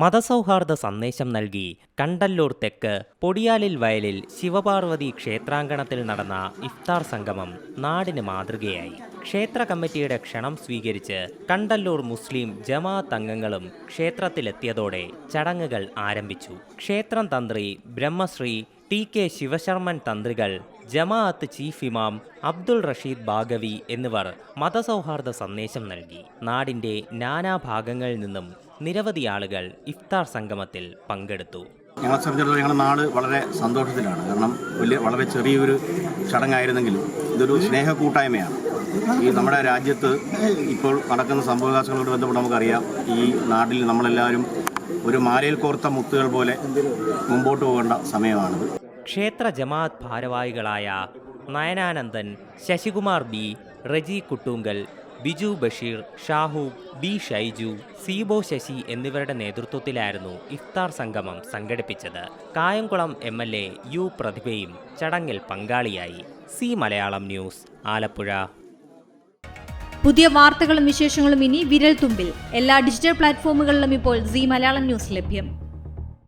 മതസൗഹാർദ്ദ സന്ദേശം നൽകി കണ്ടല്ലൂർ തെക്ക് പൊടിയാലിൽ വയലിൽ ശിവപാർവതി ക്ഷേത്രാങ്കണത്തിൽ നടന്ന ഇഫ്താർ സംഗമം നാടിന് മാതൃകയായി. ക്ഷേത്ര കമ്മിറ്റിയുടെ ക്ഷണം സ്വീകരിച്ച് കണ്ടല്ലൂർ മുസ്ലിം ജമാഅത്ത് അംഗങ്ങളും ക്ഷേത്രത്തിലെത്തിയതോടെ ചടങ്ങുകൾ ആരംഭിച്ചു. ക്ഷേത്രം തന്ത്രി ബ്രഹ്മശ്രീ ടി കെ ശിവശർമ്മൻ തന്ത്രികൾ ജമാഅത്ത് ചീഫ് ഇമാം അബ്ദുൾ റഷീദ് ഭാഗവി എന്നിവർ മതസൗഹാർദ്ദ സന്ദേശം നൽകി. നാടിന്റെ നാനാഭാഗങ്ങളിൽ നിന്നും നിരവധി ആളുകൾ ഇഫ്താർ സംഗമത്തിൽ പങ്കെടുത്തു. ഞങ്ങളെ സംബന്ധിച്ചിടത്തോളം ഞങ്ങളുടെ നാട് വളരെ സന്തോഷത്തിലാണ്. കാരണം വലിയ വളരെ ചെറിയൊരു ചടങ്ങായിരുന്നെങ്കിലും ഇതൊരു സ്നേഹ കൂട്ടായ്മയാണ് ഈ നമ്മുടെ രാജ്യത്ത് ഇപ്പോൾ നടക്കുന്ന സംഭവവികാസങ്ങളോട് ബന്ധപ്പെട്ട് നമുക്കറിയാം. ഈ നാട്ടിൽ നമ്മളെല്ലാവരും ഒരു മാലയിൽ കോർത്ത മുത്തുകൾ പോലെ മുമ്പോട്ട് പോകേണ്ട സമയമാണിത്. ക്ഷേത്ര ജമാഅത്ത് ഭാരവാഹികളായ നയനാനന്ദൻ ശശികുമാർ ബി റജി കുട്ടൂങ്കൽ ബിജു ബഷീർ ഷാഹു ബി ഷൈജു സീബോ ശശി എന്നിവരുടെ നേതൃത്വത്തിലായിരുന്നു ഇഫ്താർ സംഗമം സംഘടിപ്പിച്ചത്. Kayamkulam M L A U പ്രതിഭയും ചടങ്ങിൽ പങ്കാളിയായി. C Malayalam news Alappuzha. പുതിയ വാർത്തകളും വിശേഷങ്ങളും ഇനി വിരൽ തുമ്പിൽ എല്ലാ ഡിജിറ്റൽ പ്ലാറ്റ്ഫോമുകളിലും ഇപ്പോൾ സി മലയാളം ന്യൂസ് ലഭ്യം.